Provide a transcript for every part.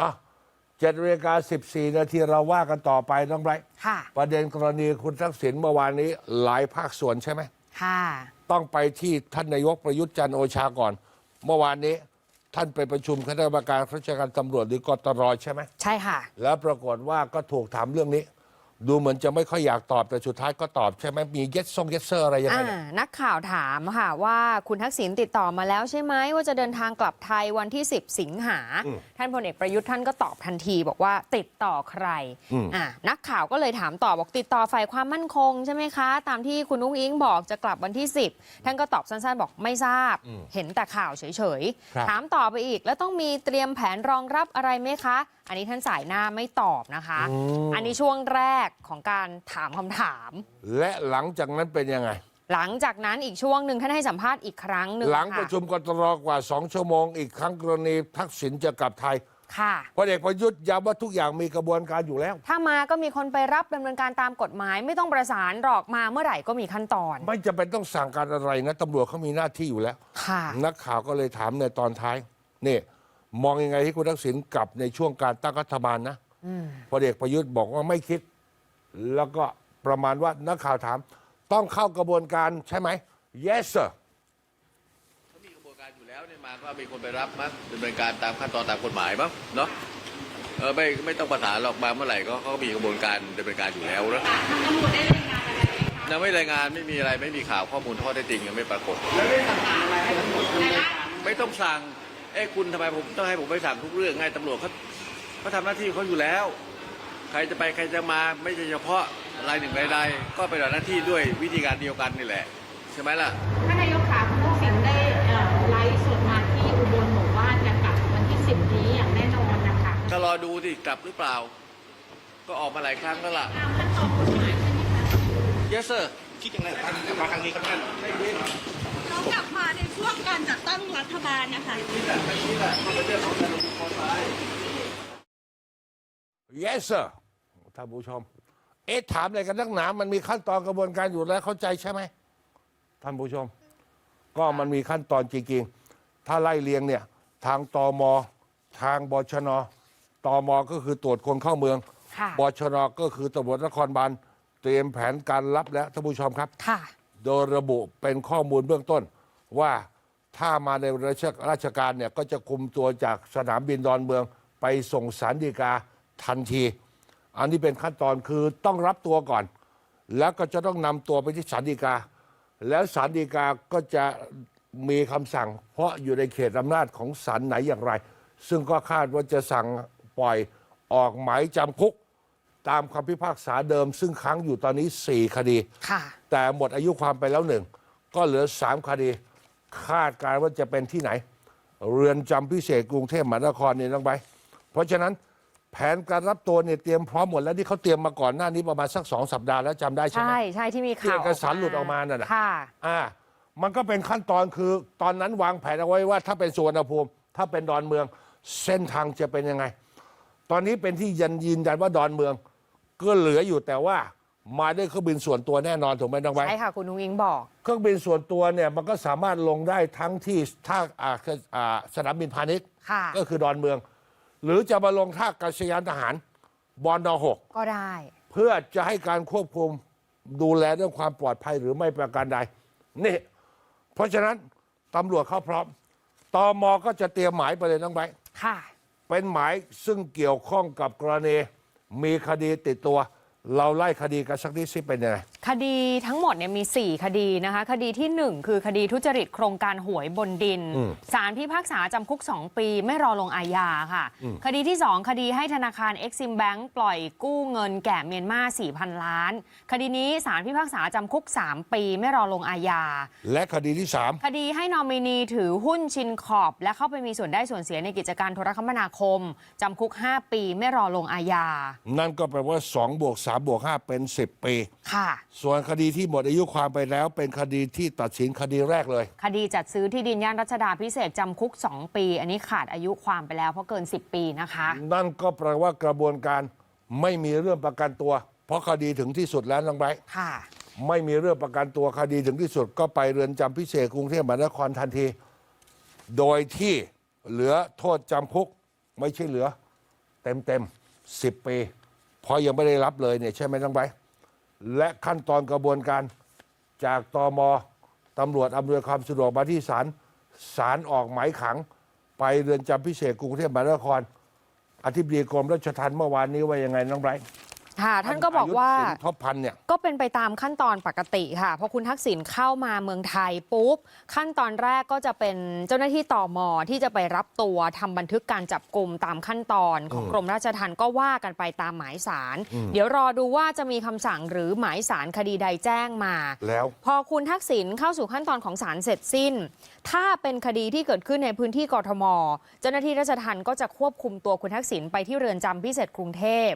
อะเจ็ดนาฬิกาสิบสี่นาทีเราว่ากันต่อไปน้องไบรท์ค่ะ ประเด็นกรณีคุณทักษิณเมื่อวานนี้หลายภาคส่วนใช่ไหม ค่ะ ต้องไปที่ท่านนายกประยุทธ์จันทร์โอชาก่อน เมื่อวานนี้ท่านไปประชุมคณะกรรมการข้าราชการตำรวจหรือกตรใช่ไหม ใช่ค่ะ แล้วปรากฏว่าก็ถูกถามเรื่องนี้ ดูเหมือนจะไม่ค่อยอยากตอบแต่สุดท้ายก็ตอบใช่ไหมมีเย็ดซงเย็ดเซอร์อะไรยังไง อ่าเนี่ยนักข่าวถามค่ะว่าคุณทักษิณติดต่อมาแล้วใช่ไหมว่าจะเดินทางกลับไทยวันที่ 10 สิงหาท่านพลเอกประยุทธ์ท่านก็ตอบทันที บอกว่าติดต่อใครอ่านักข่าวก็เลยถามต่อบอกติดต่อฝ่ายความมั่นคงใช่ไหมคะ ตามที่คุณนุ้งอิงบอกจะกลับวันที่ 10 ท่านก็ตอบสั้นๆ บอกไม่ทราบ เห็นแต่ข่าวเฉยครับ ๆ ถามต่อไปอีกแล้วต้องมีเตรียมแผนรองรับอะไรไหมคะ อันนี้ท่านสายหน้าไม่ตอบนะคะ อันนี้ช่วงแรกของการถามคำถาม และหลังจากนั้นเป็นยังไง หลังจากนั้นอีกช่วงหนึ่งท่านให้สัมภาษณ์อีกครั้งหนึ่งหลังค่ประชุมกตรกว่าสองชั่วโมง อีกครั้งกรณีทักษิณจะกลับไทยค่ะพลเอกประยุทธ์ย้ำว่าทุกอย่างมีกระบวนการอยู่แล้ว ถ้ามาก็มีคนไปรับดำเนินการตามกฎหมาย ไม่ต้องประสานหรอกมาเมื่อไหร่ก็มีขั้นตอน ไม่จะเป็นต้องสั่งการอะไรนะตำรวจเขามีหน้าที่อยู่แล้วค่ะนักข่าวก็เลยถามในตอนท้ายนี่ มองยังไงที่คุณทักษิณกลับในช่วงการตั้งรัฐบาลนะพลเอกประยุทธ์บอกว่าไม่คิด แล้วก็ประมาณว่านักข่าวถาม ต้องเข้ากระบวนการใช่ไหม yes sir เขามีกระบวนการอยู่แล้วเนี่ยมาก็มีคนไปรับมั้งดำเนินการตามขั้นตอนตามกฎหมายมั้งเนาะเออไม่ไม่ต้องประสานหรอกมาเมื่อไหร่ก็เขาก็มีกระบวนการดำเนินการอยู่แล้วนะยังไม่รายงานไม่มีอะไรไม่มีข่าวข้อมูลข้อเท็จจริงยังไม่ปรากฏไม่ต้องสั่ง เอ้คุณทำไมผมต้องให้ผมไปสั่งทุกเรื่องไงตำรวจเขาเขาทำหน้าที่เขาอยู่แล้ว ใครจะไปใครจะมาไม่ใช่เฉพาะรายหนึ่งรายใดก็ไปฏิบัติหน้าที่ด้วยวิธีการเดียวกันนี่แหละใช่ไหมล่ะ ท่านนายกขาคุณทักษิณได้เอ่อไลฟ์สดมาที่อุบลบอกว่าจะกลับวันที่ 10 นี้อย่างแน่นอนนะคะก็รอดูที่กลับหรือเปล่า ก็ออกมาหลายครั้งแล้วล่ะ ตามขั้นตอนกฎหมายใช่ไหมคะ yes sir คิดยังไงกับการกลับมาครั้งนี้ครับท่าน เขากลับมาในช่วงการจัดตั้งรัฐบาลนะคะ yes sir ท่านผู้ชม เอ๊ะถามอะไรกันนักหนา มันมีขั้นตอนกระบวนการอยู่แล้วเข้าใจใช่ไหมท่านผู้ชม ก็มันมีขั้นตอนจริงๆ ถ้าไล่เลียงเนี่ย ทางตมทางบชนตมก็คือตรวจคนเข้าเมือง ค่ะ บชนก็คือตำรวจนครบาลเตรียมแผนการรับแล้วท่านผู้ชมครับ ค่ะ โดยระบุเป็นข้อมูลเบื้องต้น ว่าถ้ามาในราชราชการเนี่ยก็จะคุมตัวจากสนามบินดอนเมืองไปส่งสารดีกาทันที อันนี้เป็นขั้นตอนคือต้องรับตัวก่อน แล้วก็จะต้องนำตัวไปที่ศาลฎีกา แล้วศาลฎีกาก็จะมีคำสั่ง เพราะอยู่ในเขตอำนาจของศาลไหนอย่างไร ซึ่งก็คาดว่าจะสั่งปล่อยออกหมายจำคุก ตามคำพิพากษาเดิม ซึ่งค้างอยู่ตอนนี้ 4 คดี ค่ะ แต่หมดอายุความไปแล้วหนึ่ง ก็เหลือสามคดี คาดการณ์ว่าจะเป็นที่ไหน เรือนจำพิเศษกรุงเทพมหานครนี่น้องไป เพราะฉะนั้นแผนการรับตัวเนี่ยเตรียมพร้อมหมดแล้วที่เขาเตรียมมาก่อนหน้านี้ประมาณสักสองสัปดาห์แล้วจำได้ใช่ไหม ใช่ใช่ที่มีที่ข่าวเอกสารหลุดออกมานั่นน่ะ ค่ะ อ่า มันก็เป็นขั้นตอนคือตอนนั้นวางแผนเอาไว้ว่า ถ้าเป็นสุวรรณภูมิ ถ้าเป็นดอนเมือง เส้นทางจะเป็นยังไง ตอนนี้เป็นที่ยันยืนยันว่าดอนเมือง ก็เหลืออยู่แต่ว่ามาด้วยเครื่องบินส่วนตัวแน่นอนถูกไหมน้องไว้ ใช่ค่ะ คุณนุ้งอิงบอก เครื่องบินส่วนตัวเนี่ยมันก็สามารถลงได้ทั้งที่ท่าอ่าคืออ่าสนามบินพาณิชย์ค่ะ ก็คือดอนเมือง หรือจะมาลงท่ากัศยานทหารบอนดอหก ก็ได้ เพื่อจะให้การควบคุมดูแลเรื่องความปลอดภัยหรือไม่ประการใด นี่ เพราะฉะนั้นตำรวจเขาพร้อมตอมก็จะเตรียมหมายไปเลยน้องไบร์ทค่ะ เป็นหมายซึ่งเกี่ยวข้องกับกรณี มีคดีติดตัว เราไล่คดีกันสักนิดสิเป็นยังไง คดีทั้งหมดเนี่ยมี 4 คดีนะคะ คดีที่ 1 คือคดีทุจริตโครงการหวยบนดิน อืมศาลพิพากษาจำคุก 2 ปีไม่รอลงอาญาค่ะคดีที่ 2 คดีให้ธนาคาร Exim Bank ปล่อยกู้เงินแก่เมียนมา 4,000 ล้าน คดีนี้ศาลพิพากษาจำคุก 3 ปีไม่รอลงอาญา และคดีที่สามคดีให้นอมินีถือหุ้นชินขอบ และเข้าไปมีส่วนได้ส่วนเสียในกิจการโทรคมนาคมจำคุก 5 ปีไม่รอลงอาญา นั่นก็แปลว่า2บวก3บวก5เป็น 10 ปี ค่ะ ส่วนคดีที่หมดอายุความไปแล้ว เป็นคดีที่ตัดสินคดีแรกเลย คดีจัดซื้อที่ดินย่านรัชดาพิเศษกจำคุก 2 ปี อันนี้ขาดอายุความไปแล้วเพราะเกิน 10 ปีนะคะ นั่นก็แปลว่ากระบวนการไม่มีเรื่องประกันตัว เพราะคดีถึงที่สุดแล้วน้องไบร์ทค่ะ ไม่มีเรื่องประกันตัวคดีถึงที่สุด ก็ไปเรือนจำพิเศษกรุงเทพมหานครทันที โดยที่เหลือโทษจำคุกไม่ใช่เหลือ เต็มเต็มสิบปีเพอยังไม่ได้รับเลยเนี่ยใช่ไหมน้องไบและขั้นตอนกระบวนการจากตมตำรวจอำนวยความสะดวกมาที่ศาลศาลออกหมายขัง ไปเรือนจำพิเศษกรุงเทพมหานคร อธิบดีกรมราชทัณฑ์เมื่อวานนี้ว่ายังไงน้องไบรท์ ค่ะ ท่านก็บอกว่ายุทธศิลป์ท็อปพันเนี่ยก็เป็นไปตามขั้นตอนปกติค่ะพอคุณทักษิณเข้ามาเมืองไทยปุ๊บ ขั้นตอนแรกก็จะเป็นเจ้าหน้าที่ตอมที่จะไปรับตัวทำบันทึกการจับกลุ่มตามขั้นตอนของกรมราชทัณฑ์ก็ว่ากันไปตามหมายสาร เดี๋ยวรอดูว่าจะมีคำสั่งหรือหมายสารคดีใดแจ้งมา แล้ว พอคุณทักษิณเข้าสู่ขั้นตอนของศาลเสร็จสิ้น ถ้าเป็นคดีที่เกิดขึ้นในพื้นที่กทม เจ้าหน้าที่ราชทัณฑ์ก็จะควบคุมตัวคุณทักษิณไปที่เรือนจำพิเศษกรุงเทพ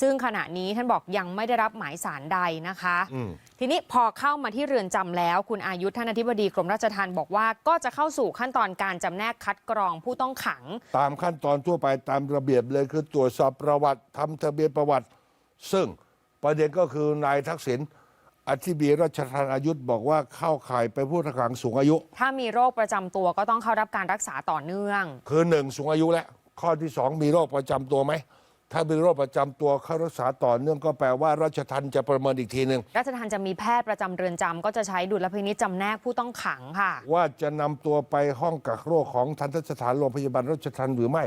ซึ่งขณะนี้ท่านบอกยังไม่ได้รับหมายสารใดนะคะอืมทีนี้พอเข้ามาที่เรือนจำแล้ว คุณอายุทท่านอธิบดีกรมราชทัณฑ์บอกว่าก็จะเข้าสู่ขั้นตอนการจำแนกคัดกรองผู้ต้องขัง ตามขั้นตอนทั่วไปตามระเบียบเลยคือตรวจสอบประวัติทำทะเบียนประวัติ ซึ่งประเด็นก็คือนายทักษิณอธิบดีราชทัณฑ์อายุทบอกว่าเข้าข่ายไปนผู้ต้องขังสูงอายุ ถ้ามีโรคประจำตัวก็ต้องเข้ารับการรักษาต่อเนื่อง คือหนึ่งสูงอายุแล้วข้อที่สองมีโรคประจำตัวไหม ถ้ามีโรคประจำตัวเข้ารักษาต่อเนื่องก็แปลว่าราชทัณฑ์จะประเมินอีกทีหนึ่งราชทัณฑ์จะมีแพทย์ประจำเรือนจำก็จะใช้ดุลพินิจจำแนกผู้ต้องขังค่ะ ว่าจะนำตัวไปห้องกักโรคของทันตสถานโรงพยาบาลราชทัณฑ์หรือไม่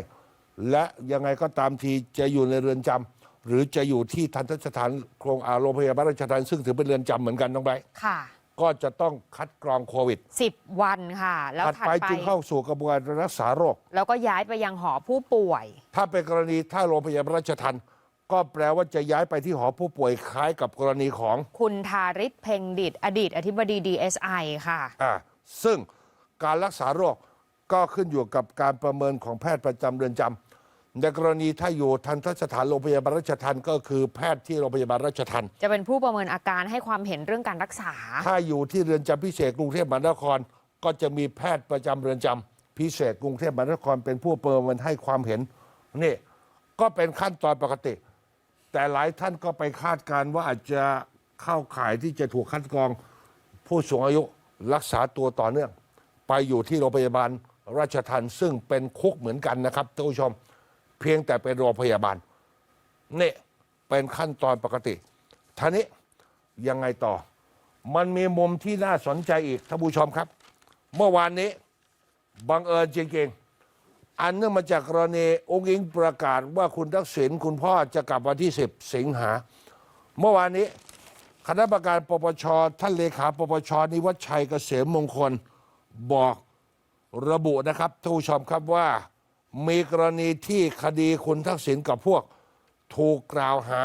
และยังไงก็ตามทีจะอยู่ในเรือนจำหรือจะอยู่ที่ทันตสถานโครงอาโรงพยาบาลราชทัณฑ์ซึ่งถือเป็นเรือนจำเหมือนกันน้องไบร์ท ค่ะ ก็จะต้องคัดกรองโควิด 10 วันค่ะ แล้วถัดถัดไปไปจึงเข้าสู่กระบวนการรักษาโรค แล้วก็ย้ายไปยังหอผู้ป่วย ถ้าเป็นกรณีถ้าโรงพยาบาลราชทัณฑ์ก็แปลว่าจะย้ายไปที่หอผู้ป่วยคล้ายกับกรณีของ คุณทาริศเพ็งดิต อดีตอธิบดี DSI ค่ะอ่าซึ่งการรักษาโรคก็ขึ้นอยู่กับการประเมินของแพทย์ประจำเรือนจำ ในกรณีถ้าอยู่ทันตสถานโรงพยาบาลราชทันก็คือแพทย์ที่โรงพยาบาลราชทันจะเป็นผู้ประเมินอาการให้ความเห็นเรื่องการรักษา ถ้าอยู่ที่เรือนจำพิเศษกรุงเทพมหานคร ก็จะมีแพทย์ประจำเรือนจำพิเศษกรุงเทพมหานครเป็นผู้ประเมินให้ความเห็นนี่ก็เป็นขั้นตอนปกติ แต่หลายท่านก็ไปคาดการณ์ว่าอาจจะเข้าข่ายที่จะถูกคัดกรอง ผู้สูงอายุรักษาตัวต่อเนื่อง ไปอยู่ที่โรงพยาบาลราชทันซึ่งเป็นคุกเหมือนกันนะครับท่านผู้ชม เพียงแต่เป็นโรงพยาบาลนี่เป็นขั้นตอนปกติท่านี้ยังไงต่อ มันมีมุมที่น่าสนใจอีกท่านผู้ชมครับ เมื่อวานนี้บังเอิญจริงๆ อันเนื่องมาจากกรณีองค์อิงประกาศว่าคุณทักษิณคุณพ่อจะกลับวันที่ 10 สิงหา เมื่อวานนี้ คณะกรรมการปปชท่านเลขาปปชนิวัชชัยเกษมมงคลบอกระบุนะครับท่านผู้ชมครับว่า มีกรณีที่คดีคุณทักษิณกับพวกถูกกล่าวหา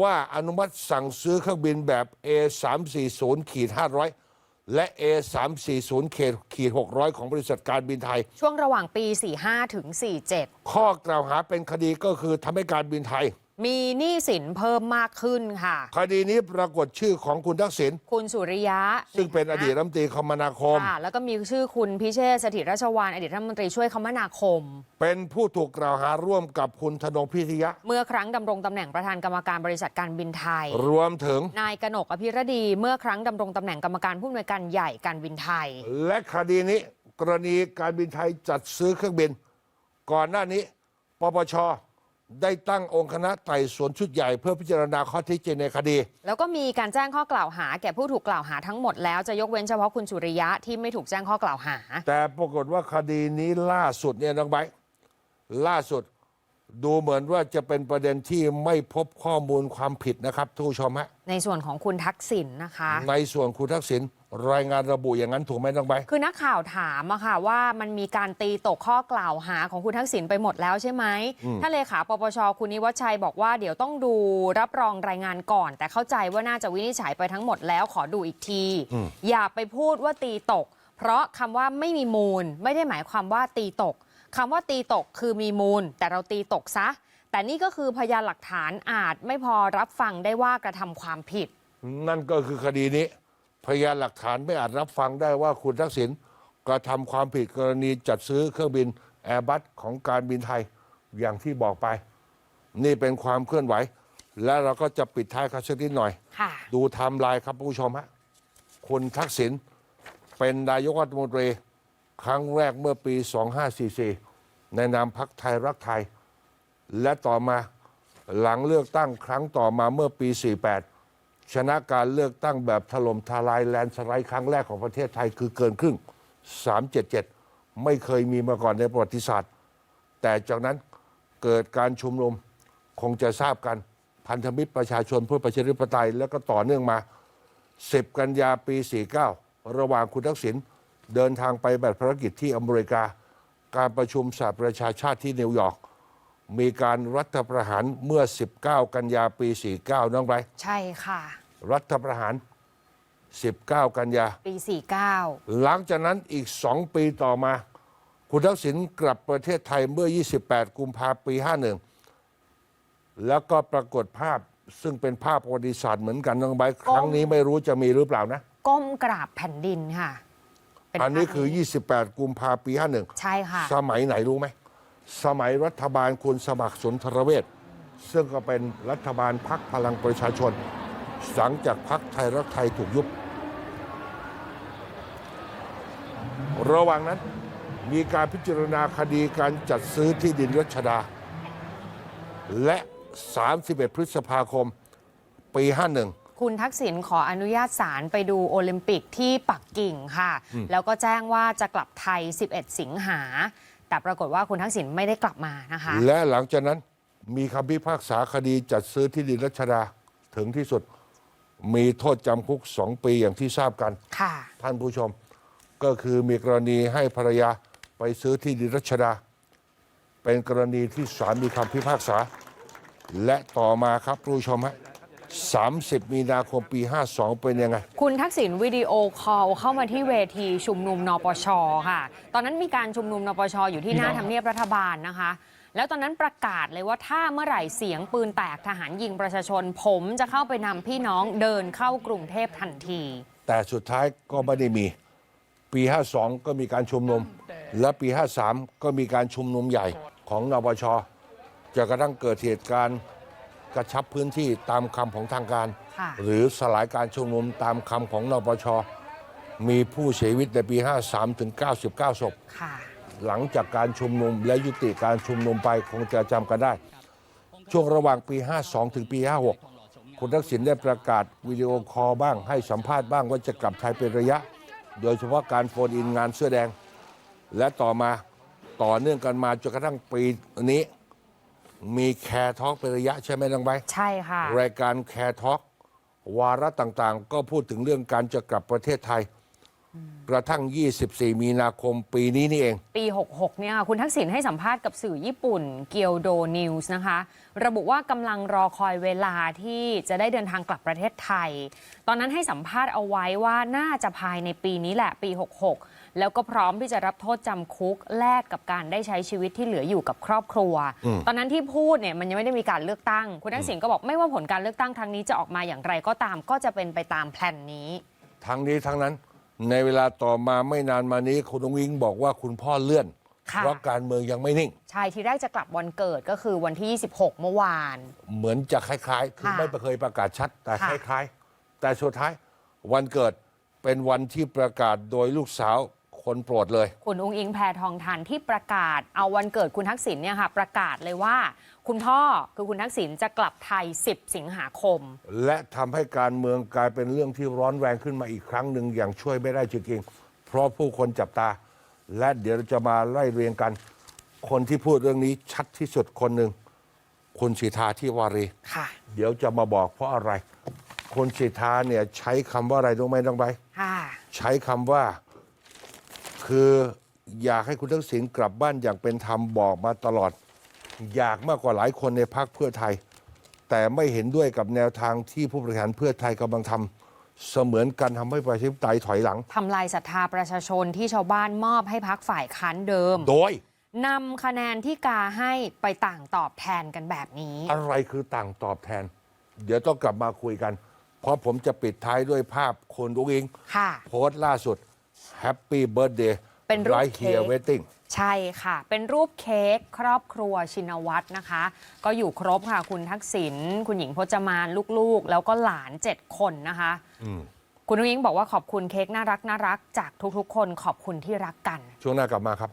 ว่าอนุมัติสั่งซื้อเครื่องบินแบบ A340 ขีด500 และ A340 ขีด600 ของบริษัทการบินไทย ช่วงระหว่างปี 45 ถึง 47 ข้อกล่าวหาเป็นคดีก็คือทำให้การบินไทย มีหนี้สินเพิ่มมากขึ้นค่ะ คดีนี้ปรากฏชื่อของคุณทักษิณคุณสุริยะซึ่งเป็นอดีตรัฐมนตรีคมนาคม ค่ะ แล้วก็มีชื่อคุณพิเชษฐ์สถิตราชวานอดีตรัฐมนตรีช่วยคมนาคม เป็นผู้ถูกกล่าวหาร่วมกับคุณธนงพิทยะ เมื่อครั้งดำรงตำแหน่งประธานกรรมการบริษัทการบินไทย รวมถึง นายกนกอภิรดี เมื่อครั้งดำรงตำแหน่งกรรมการผู้อำนวยการใหญ่การบินไทย และคดีนี้ กรณีการบินไทยจัดซื้อเครื่องบิน ก่อนหน้านี้ปปช ได้ตั้งองค์คณะไต่สวนชุดใหญ่เพื่อพิจารณาข้อเท็จจริงในคดี แล้วก็มีการแจ้งข้อกล่าวหา แก่ผู้ถูกกล่าวหาทั้งหมดแล้วจะยกเว้นเฉพาะคุณสุริยะที่ไม่ถูกแจ้งข้อกล่าวหา แต่ปรากฏว่าคดีนี้ล่าสุดเนี่ยน้องไบร์ทล่าสุดดูเหมือนว่าจะเป็นประเด็นที่ไม่พบข้อมูลความผิดนะครับทุกผู้ชมฮะในส่วนของคุณทักษิณนะคะ ในส่วนคุณทักษิณ รายงานระบุอย่างนั้นถูกไหมน้องไบร์ทคือนักข่าวถามอะค่ะว่ามันมีการตีตกข้อกล่าวหาของคุณทักษิณไปหมดแล้วใช่ไหมท่านเลขาปปชคุณนิวัชชัยบอกว่าเดี๋ยวต้องดูรับรองรายงานก่อน แต่เข้าใจว่าน่าจะวินิจฉัยไปทั้งหมดแล้วขอดูอีกที อย่าไปพูดว่าตีตก เพราะคำว่าไม่มีมูล ไม่ได้หมายความว่าตีตกคำว่าตีตกคือมีมูล แต่เราตีตกซะ แต่นี่ก็คือพยานหลักฐานอาจไม่พอรับฟังได้ว่ากระทำความผิด นั่นก็คือคดีนี้ พยานหลักฐานไม่อาจรับฟังได้ว่าคุณทักษิณกระทำความผิดกรณีจัดซื้อเครื่องบินแอร์บัสของการบินไทยอย่างที่บอกไป นี่เป็นความเคลื่อนไหว และเราก็จะปิดท้ายกันสักนิดหน่อย ค่ะดูไทม์ไลน์ครับผู้ชมฮะคุณทักษิณเป็นนายกรัฐมนตรี ครั้งแรกเมื่อปี 2544 ในนามพักไทยรักไทย และต่อมาหลังเลือกตั้งครั้งต่อมาเมื่อปี 48 ชนะการเลือกตั้งแบบถล่มทลายแลนสไลด์ครั้งแรกของประเทศไทยคือเกินครึ่ง 377 ไม่เคยมีมาก่อนในประวัติศาสตร์ แต่จากนั้นเกิดการชุมนุมคงจะทราบกันพันธมิตรประชาชนเพื่อประชาธิปไตย แล้วก็ต่อเนื่องมา 10 กันยาปี 49 ระหว่างคุณทักษิณเดินทางไปแบบภารกิจที่อเมริกา การประชุมสหประชาชาติที่นิวยอร์กมีการรัฐประหารเมื่อ 19 กันยาปี 49 น้องไรใช่ค่ะ รัฐประหาร 19 กันยา ปี 49 หลังจากนั้นอีก 2 ปีต่อมา คุณทักษิณกลับประเทศไทยเมื่อ 28 กุมภาพันธ์ปี 51 แล้วก็ปรากฏภาพซึ่งเป็นภาพประวัติศาสตร์เหมือนกันน้องไบร์ทครั้งนี้ไม่รู้จะมีหรือเปล่านะ ก้มกราบแผ่นดินค่ะเป็อันนี้ภาพคือ 28 กุมภาพันธ์ปี 51 ใช่ค่ะ สมัยไหนรู้ไหม สมัยรัฐบาลคุณสมัครสุนทรเวชซึ่งก็เป็นรัฐบาลพักพลังประชาชน หลังจากพักไทยรักไทยถูกยุบ ระหว่างนั้นมีการพิจารณาคดีการจัดซื้อที่ดินรัชดา และ 31 พฤษภาคม ปี 51คุณทักษิณขออนุญาตศาลไปดูโอลิมปิกที่ปักกิ่งค่ะ แล้วก็แจ้งว่าจะกลับไทย 11 สิงหา แต่ปรากฏว่าคุณทักษิณไม่ได้กลับมานะคะ และหลังจากนั้นมีคำพิพากษาคดีจัดซื้อที่ดินรัชดาถึงที่สุด มีโทษจำคุกสองปีอย่างที่ทราบกัน ค่ะ ท่านผู้ชมก็คือมีกรณีให้ภรรยาไปซื้อที่ดินรัชดา เป็นกรณีที่ศาลมีคำพิพากษา และต่อมาครับผู้ชมฮะ30 มีนาคมปี 52 เป็นยังไง คุณทักษิณวิดีโอคอลเข้ามาที่เวทีชุมนุมนปชค่ะ ตอนนั้นมีการชุมนุมนปชอยู่ที่หน้าทำเนียบรัฐบาลนะคะ แล้วตอนนั้นประกาศเลยว่าถ้าเมื่อไหร่เสียงปืนแตกทหารยิงประชาชน ผมจะเข้าไปนำพี่น้องเดินเข้ากรุงเทพทันที แต่สุดท้ายก็ไม่ได้มี ปี 52 ก็มีการชุมนุม และปี 53 ก็มีการชุมนุมใหญ่ของนปชจะกระทั่งเกิดเหตุการณ์กระชับพื้นที่ตามคำของทางการ ค่ะ หรือสลายการชุมนุมตามคำของนปชมีผู้เสียชีวิตในปี 53 ถึง 99 ศพ ค่ะ หลังจากการชุมนุมและยุติการชุมนุมไปคงจะจำกันได้ ช่วงระหว่างปี 52 ถึงปี 56 คุณทักษิณได้ประกาศวิดีโอคอลบ้างให้สัมภาษณ์บ้างว่าจะกลับไทยเป็นระยะ โดยเฉพาะการโฟนอินงานเสื้อแดง และต่อมาต่อเนื่องกันมาจนกระทั่งปีนี้มีแคร์ทอล์กเป็นระยะใช่ไหมน้องใบร์ทใช่ค่ะ รายการแคร์ทอล์กวาระต่างๆ ก็พูดถึงเรื่องการจะกลับประเทศไทย กระทั่ง 24 มีนาคมปีนี้นี่เอง ปี 66 เนี่ยค่ะ คุณทักษิณให้สัมภาษณ์กับสื่อญี่ปุ่นเกียวโดนิวส์นะคะ ระบุว่ากำลังรอคอยเวลาที่จะได้เดินทางกลับประเทศไทย ตอนนั้นให้สัมภาษณ์เอาไว้ว่าน่าจะภายในปีนี้แหละปี 66 แล้วก็พร้อมที่จะรับโทษจำคุกแลกกับการได้ใช้ชีวิตที่เหลืออยู่กับครอบครัว ตอนนั้นที่พูดเนี่ยมันยังไม่ได้มีการเลือกตั้ง คุณทักษิณก็บอกไม่ว่าผลการเลือกตั้งครั้งนี้จะออกมาอย่างไรก็ตามก็จะเป็นไปตามแผนนี้ ทั้งนี้ทั้งนั้น ในเวลาต่อมาไม่นานมานี้คุณองค์อิงบอกว่าคุณพ่อเลื่อน ค่ะ เพราะการเมืองยังไม่นิ่ง ใช่ที่แรกจะกลับวันเกิดก็คือวันที่ 26 เมื่อวาน เหมือนจะคล้ายๆ คือค่ะไม่เคยประกาศชัด แต่คค่ะ ล้ายๆ แต่สุดท้ายวันเกิดเป็นวันที่ประกาศโดยลูกสาว คนโปรดเลย คุณอุ้งอิงแพทองทานที่ประกาศเอาวันเกิดคุณทักษิณเนี่ยค่ะประกาศเลยว่า คุณพ่อคือคุณทักษิณจะกลับไทย 10 สิงหาคม และทำให้การเมืองกลายเป็นเรื่องที่ร้อนแรงขึ้นมาอีกครั้งหนึ่งอย่างช่วยไม่ได้จริงๆเพราะผู้คนจับตา และเดี๋ยวเราจะมาไล่เรียงกัน คนที่พูดเรื่องนี้ชัดที่สุดคนหนึ่งคุณสิทธาที่วารี ค่ะ เดี๋ยวจะมาบอกเพราะอะไร คุณสิทธาเนี่ยใช้คำว่าอะไรรู้ไหมน้องใบร์ทค่ะ ใช้คำว่า คืออยากให้คุณทักษิณกลับบ้านอย่างเป็นธรรมบอกมาตลอด อยากมากกว่าหลายคนในพรรคเพื่อไทย แต่ไม่เห็นด้วยกับแนวทางที่ผู้บริหารเพื่อไทยกำลังทำเสมือนกันทำให้ประชาธิปไตยถอยหลังทำลายศรัทธาประชาชนที่ชาวบ้านมอบให้พักฝ่ายค้านเดิมโดย นำคะแนนที่กาให้ไปต่างตอบแทนกันแบบนี้ อะไรคือต่างตอบแทน เดี๋ยวต้องกลับมาคุยกัน เพราะผมจะปิดท้ายด้วยภาพคนอุ้งอิงค่ะ โพสต์ล่าสุด Happy Birthday เป็นรูป Right เค้ก Here Waiting ใช่ค่ะ เป็นรูปเค้กครอบครัวชินวัตรนะคะ ก็อยู่ครบค่ะ คุณทักษิณคุณหญิงพจมานลูกๆ แล้วก็หลาน7คนนะคะคุณนุ้งอิงบอกว่าขอบคุณเค้กน่ารักน่ารักจากทุกๆ คนขอบคุณที่รักกัน ช่วงหน้ากลับมาครับ